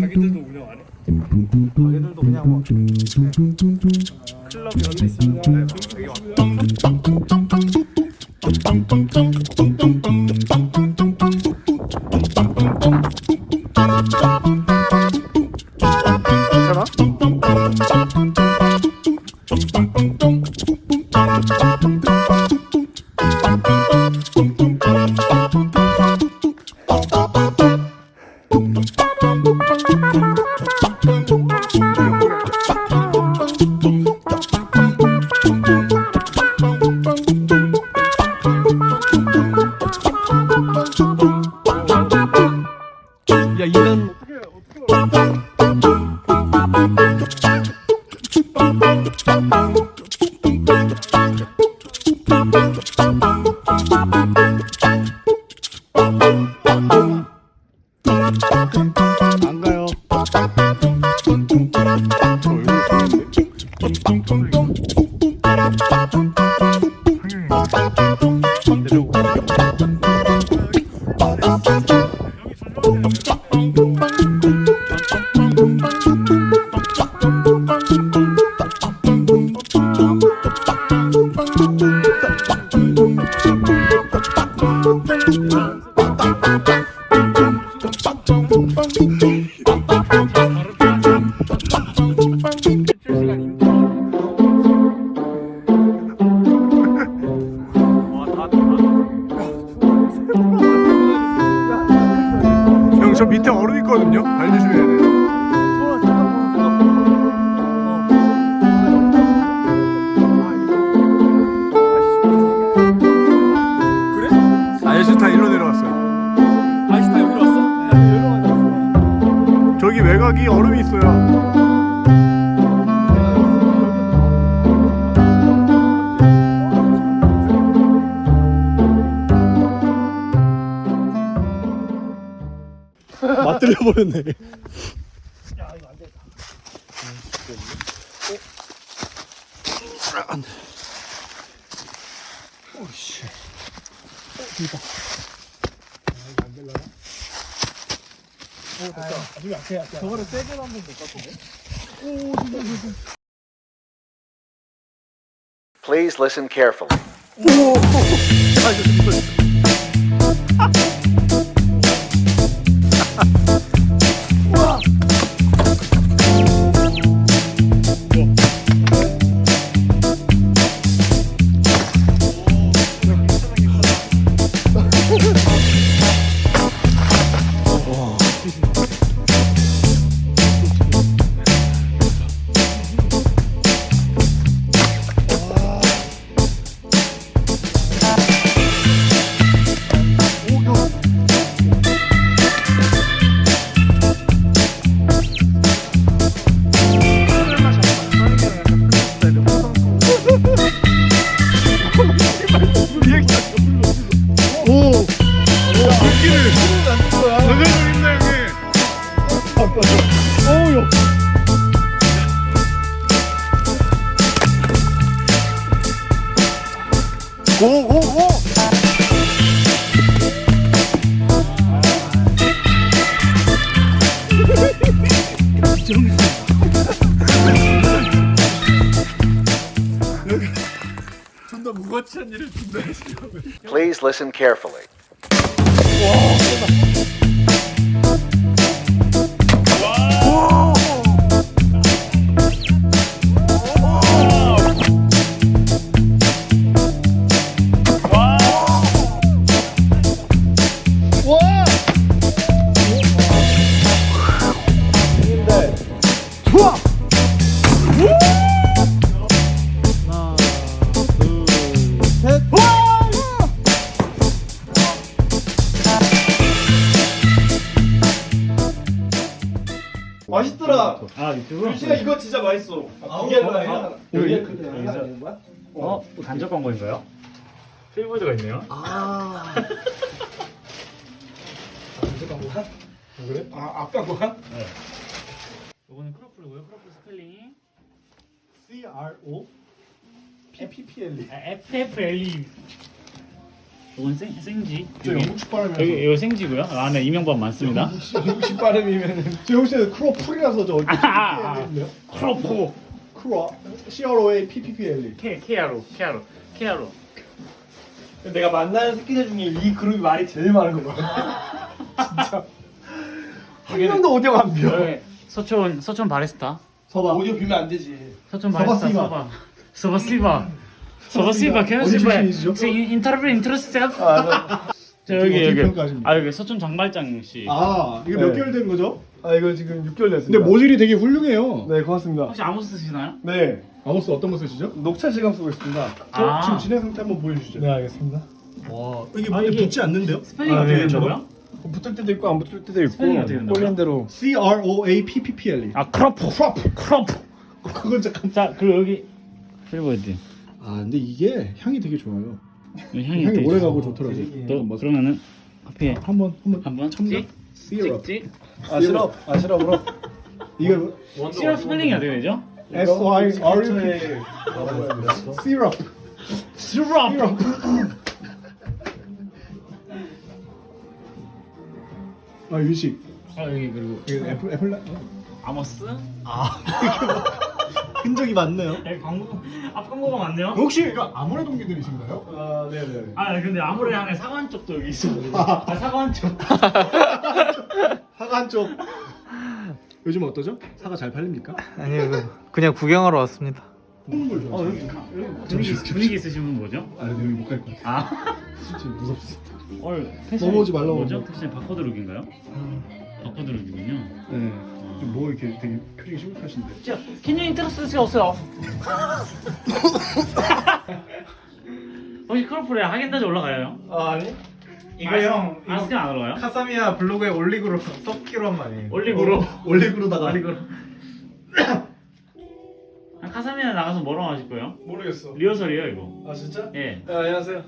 가게들도 운영 안 해? 가게들도 그냥 뭐 클럽 이런 데 있으면 되게 많아. 형 저 밑에 얼음 있거든요. 알려주셔야 돼요. 그래? 아저씨 다 일로 내려왔어요. 아저씨 다 여기로 왔어? 저기 외곽이 얼음이 있어요. 들려 버렸네. 저거를 세게 한번 못 같은데? Please listen carefully. 고고고. 존나 무거치한 일을 준다 했어. Please listen carefully. 맛있더라. 아 유튜브? 윤씨가 이거 진짜 맛있어. 두 개가 아니라 여기 여기 크게 하는 거야? 어? 간접 광고인가요? 필보드가 있네요. 아 그래? 아 아까 거야? 이거는 크로플이고요. 크로플 스펠링이 C R O P P P L E. FFLE. 이건 생, 생지. 저 영국식 발음이라서. 여기 이거 생지고요. 안에 이명반 많습니다. 영국식 발음이면은 저 영국식 크로플이라서 저 아, 아. 크로포. 크로 C R O A P P P L E. 케 케아로 케아로 케아로. 내가 만나는 새끼들 중에 이 그룹이 말이 제일 많은 거야. 진짜. 한 명도 오디오 안. 여기 서촌 서촌 바리스타. 서봐. 오디오 비면 안 되지. 서촌 서바 바리스타 씨바. 서바. 서바 씨바 캐너 어디 씨바. 출신이시죠? 인터뷰 인트로스텝. 아, 저 여기 어떻게 여기. 평가하십니까? 아 여기 서촌 장발장 씨. 아 이거 몇 네. 개월 된 거죠? 아 이거 지금 6개월 됐습니다. 근데 모질이 되게 훌륭해요. 네 고맙습니다. 혹시 아모스 쓰시나요? 네 아모스 어떤 거 쓰시죠? 녹차 시간 쓰고 있습니다. 아. 지금 진행 상태 한번 보여주시죠. 네 알겠습니다. 와 이게 아, 이게- 붙지 않는데요? 스펠링 아, 어떻게 네, 된다고요? 붙을 때도 있고 안 붙을 때도 있고 스펠링 어떻게 된다고요? 꼴린 대로 C R O A P P P L E. 아 크로포 크롭. 크로포. 그건 잠깐. 자 그리고 여기 필보이드. 아 근데 이게 향이 되게 좋아요. 여기 향이 향이 되게 오래. 가고 좋더라고요. 또 그러면은 커피에 한번 한번 한번 첨가. 찍 시럽. 찍찍. 아 시럽 아 시럽으로 이게 시럽 스펠링이 어떻게 되죠? S I R U P. 시럽. 시럽. 아 유식. 아 여기 그리고 애플 애플 라- 아모스. 흔적이 많네요. 여기 광고 앞 광고가 많네요. 혹시 이거 아모레 동기들이신가요? 아 네네. 아 근데 아무래 안에 사관 쪽도 여기 있어. 아 사관 쪽. 사과 한쪽. 요즘 어떠죠? 사과 잘 팔립니까? 아니요, 그- 그냥 구경하러 왔습니다. 먹는 걸 어? 여기 가- 여기 분위기 분위기 있으신 분 뭐죠? 아 여기 못 갈 것 같아. 아. 진짜 무섭어. 얼 패션 넘어오지 말라고 뭐죠? 패션 바코드룩인가요? 바코드룩이군요. 네. 좀뭐 이렇게 되게 표정이 심각하신데. 자, can you introduce yourself? 혹시 크로플에 하겐다즈 올라가요? 아, 아니? 이거 아이스- 형, 이거 아이스크림 안 올라가요? 카사미야 블로그에 올리그로 썩기로 한 말이에요. 올리브로 올리브로다가 올리브로 아, 카사미나 나가서 뭐라고 하실 거예요? 모르겠어. 리허설이에요 이거 아 진짜? 예 네, 안녕하세요.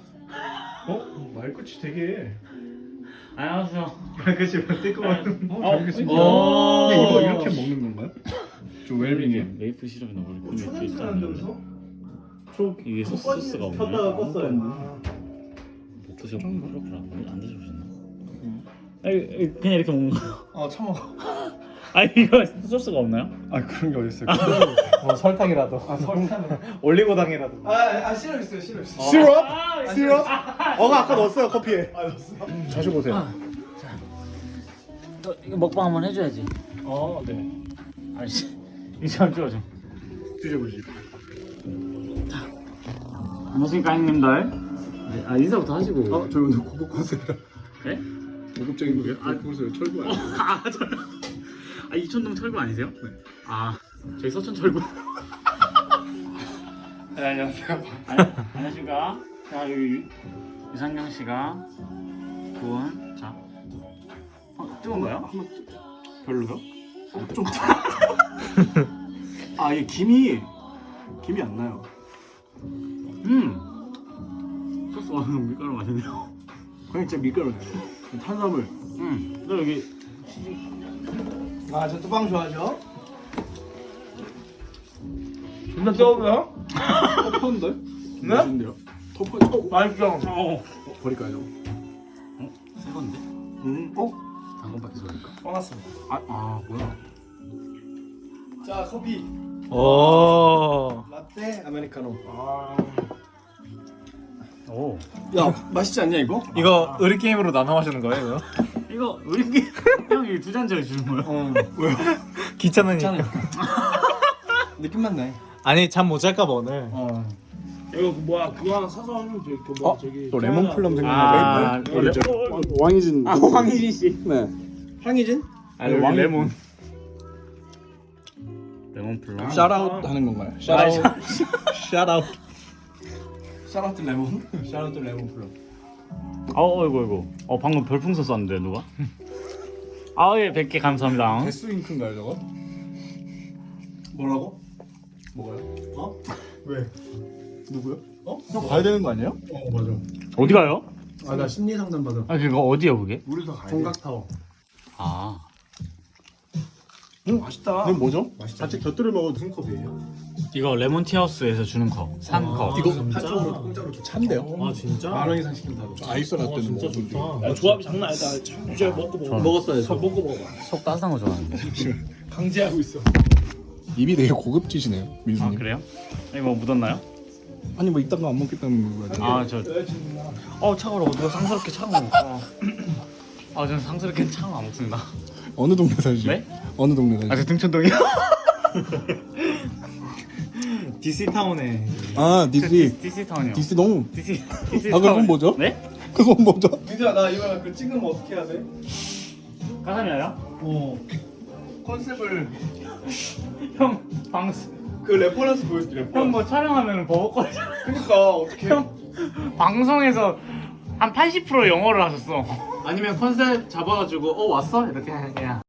어? 말끝이 되게 안녕하세요 그치 뜨거운. 어, 잘 먹겠습니다. 오. 근데 이거 이렇게 먹는 건가요? 좀 웰빙에 메이플 시럽이 너무 뭐 이렇게 초냄새 있다는 나는데면서? 이게 소스, 소스가 없나요? 껐어요. 못 드셔보고 크로플 안, 안 드셔보셨나? 아니 그냥 이렇게 먹는 거아 참아. 아니 이거 소스가 없나요? 아 그런 게 어딨어요? 뭐 설탕이라도. 아 설탕. 올리고당이라도. 아 아 싫어 있어요 싫어 있어. 시럽? 아, 시럽? 어가 아까 넣었어요 커피에. 아 넣었어. 자주 보세요. 또 이거 먹방 한번 해줘야지 어, 네. 아이씨 이거 좀 찍어줘 드셔보시죠. 안녕하십니까 형님들 네, 아 인사부터 하시고 아, 저 오늘 고급 컨셉이라 네? 고급적인 거예요? 아, 고급스러워 철구 아니에요? 아, 저, 아 이촌동 철구 아니세요? 네. 아 저희 서촌 철구. 네 안녕하세요. 아니, 안녕하십니까? 자 여기 유상경 씨가 구원 자 어, 뜨거운가요? 별로요? 좀. 아, 이게 김이 김이 안 나요. 음 소스 완전 밀가루 맛있네요. 그냥 진짜 밀가루네요. 탄수화물. 음너 여기 아 저 뚜빵 좋아하죠? 존나 뜨거워요? 터펀데? 네? 맛있는데요? 터펀. 어, 맛있어. 어 어, 버릴까요? 새 건데 음, 어? 당근 밖에서 보니까 꺼놨습니다. 아, 아 뭐야? 자 커피. 오. 라떼 아메리카노. 오 야, 맛있지 않냐 이거? 이거 의리 게임으로 나눠 마시는 거예요? 이거? 이거 우리 형이 두 잔짜리 주는 거예요? 어. 귀찮으니까. 느낌만 나. 아니 잠 못 잘까 봐 오늘. 어. 이거 그 뭐야 그거 하나 사서 하면 저기 그 뭐, 저기 또 레몬 플럼 아, 생각나. 원래 왕이진 아 황희진 씨. 네. 황희진? 아 여기 레몬. 레몬 플럼. 샤라웃 하는 건가요? 샤라웃 샷아웃. 샤라트 레몬? 샤라트 레몬 플럼. 어, 어이구, 어이구. 어, 방금 별풍선 쐈는데, 누가? 아, 예, 100개 감사합니다. 데스윙크인가요 저거? 뭐라고? 뭐가요? 어? 왜? 누구요? 어? 형 가야 되는 거 아니에요? 어 맞아. 어디 가요? 아 나 심리 상담 받아. 아, 그거 어디야, 그게? 우리 다 가야 돼. 종각 타워. 아. 음 맛있다. 이건 뭐죠? 맛있다. 같이 곁들여 먹어도 무슨 컵이에요? 이거 레몬티하우스에서 주는 거. 산 거. 이거 한쪽으로 공짜로 좀 찬데요? 아 진짜? 만 원 이상 시킨다. 아이스 라떼는 진짜 먹어본 좋다. 적 야, 조합이 장난 아니다. 이제 먹고 먹어. 먹었어요. 저 먹고 먹어. 속 따뜻한 거 좋아하는데. 강제하고 있어. 입이 되게 고급지시네요, 아 민수님. 그래요? 이거 뭐 묻었나요? 아니 뭐 이딴 거 안 먹겠다는 거야. 아 저. 어 차가워. 누가 상스럽게 차가워. 어. 아 저는 상스럽게 차가워 안 먹습니다. 어느 동네 사시죠? 네? 어느 동네 사시죠? 아저 등촌동이요? DC 타운에 아, DC. DC 타운이요. DC 너무. DC DC 아, 그건 뭐죠? 네? 그건 뭐죠? 민수야 나 이거 그 찍으면 어떻게 해야 돼? 까사미야요? 어 컨셉을 형 방스 그 레퍼런스 보여줄게 레퍼런스 형뭐 촬영하면 버벅거리잖아. 그니까 어떻게 형 방송에서 한 80% 영어를 하셨어. 아니면 컨셉 잡아가지고 어 왔어 이렇게 그냥